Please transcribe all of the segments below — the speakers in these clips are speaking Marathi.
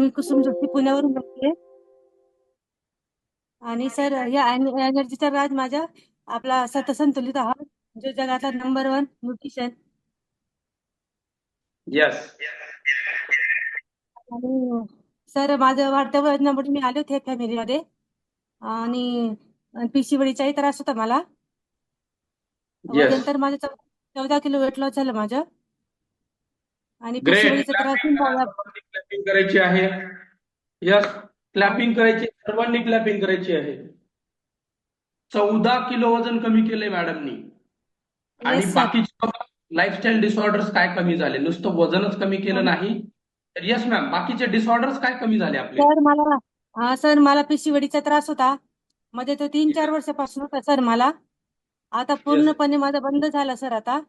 मी कुसुम जोशी पुण्यावरून बोलते. आणि सर या एनर्जीचा राज माझ्या आपला सतसंतुलित आहार जो जगातला नंबर वन न्यूट्रिशन येस आणि सर माझं वाढत्या वजनामुळे मी आले होते फॅमिलीमध्ये आणि पिशीवडीचाही त्रास होता मला. वजन येस तर माझं चौदा किलो वेट लॉस झालं माझं. आणि पिशीवडीचा त्रास क्लॅपिंग करायची आहे. यस क्लॅपिंग करायची सर्वांनी क्लॅपिंग करायची आहे. चौदा किलो वजन कमी केलंय मॅडमनी. आणि. बाकीचे लाईफस्टाईल डिसऑर्डर्स काय कमी झाले? नुसतं वजनच कमी केलं नाही. तर येस मॅम बाकीचे डिसऑर्डर्स काय कमी झाले आपले? सर मला हा सर मला पिशीवडीचा त्रास होता. मध्ये तो तीन चार वर्षापासून होता सर मला. आता पूर्णपणे माझा बंद झाला सर आता.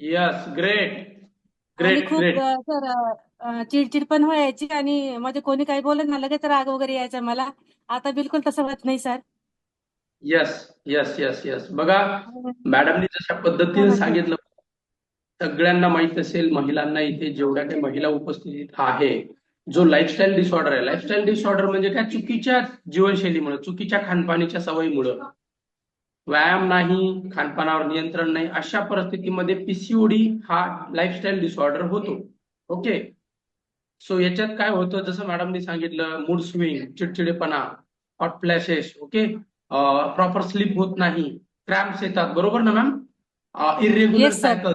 येस ग्रेट आणि ग्रेट खूप ग्रेट अ, सर अ, चिडचिड पण व्हायची आणि मध्ये कोणी काही बोलत ना लगेच राग वगैरे यायचा मला. आता बिलकुल तसं होत नाही sir. Yes yes yes yes बघा मॅडमनी जशा पद्धतीने हो, सांगितलं सगळ्यांना माहीत असेल महिलांना इथे जेवढ्या काही महिला उपस्थित आहे जो लाईफस्टाईल डिसऑर्डर आहे. लाईफस्टाईल डिसऑर्डर म्हणजे काय? चुकीच्या जीवनशैलीमुळे चुकीच्या खानपानीच्या सवयीमुळं. व्यायाम नाही खानपानावर नियंत्रण नाही अशा परिस्थितीमध्ये पीसीओडी हा लाईफस्टाईल डिसऑर्डर होतो. ओके सो याच्यात काय होतं? जसं मॅडमनी सांगितलं मूड स्विंग चिडचिडेपणा hot flashes okay proper sleep होत नाही क्रॅम्प्स येतात. बरोबर ना ma'am irregular. Cycle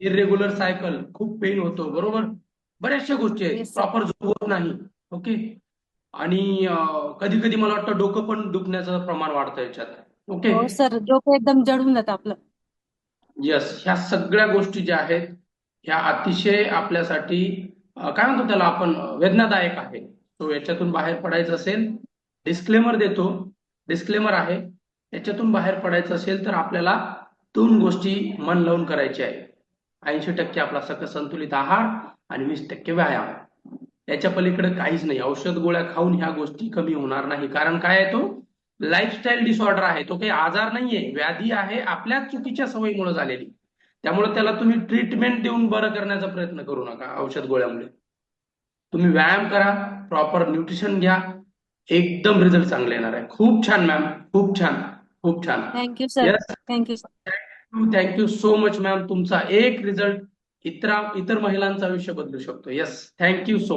irregular cycle खूप पेन होतो. बरोबर? बऱ्याचशा गोष्टी आहेत. प्रॉपर झोप होत नाही. ओके आणि कधी कधी मला वाटतं डोकं पण दुखण्याचं प्रमाण वाढतं याच्यात. ओके. हो सर डोकं एकदम जळून जातं आपलं. येस ह्या सगळ्या गोष्टी ज्या आहेत ह्या अतिशय आपल्यासाठी अं, काय म्हणतो त्याला आपण अं, वेदनादायक आहे सो याच्यातून बाहेर पडायचं असेल डिस्क्लेमर देतो. डिस्क्लेमर आहे याच्यातून बाहेर पडायचं असेल तर आपल्याला दोन गोष्टी मन लावून करायच्या आहे. ऐंशी टक्के आपला सकस संतुलित आहार आणि वीस टक्के व्यायाम. याच्या पलीकडे काहीच नाही. औषध गोळ्या खाऊन ह्या गोष्टी कमी होणार नाही. कारण काय आहे तो? लाईफस्टाईल डिसऑर्डर आहे तो काही आजार नाहीये व्याधी आहे आपल्या चुकीच्या सवयीमुळे झालेली. त्यामुळे त्याला तुम्ही ट्रीटमेंट देऊन बरं करण्याचा प्रयत्न करू नका औषध गोळ्यामुळे. तुम्ही व्यायाम करा प्रॉपर न्यूट्रिशन घ्या एकदम रिझल्ट चांगले येणार आहे. खूप छान मॅम खूप छान. खूप छान. Thank you sir thank you thank you so much ma'am तुमचा एक रिझल्ट इतर इतर महिलांचं आयुष्य बदलू शकतो. Yes thank you so much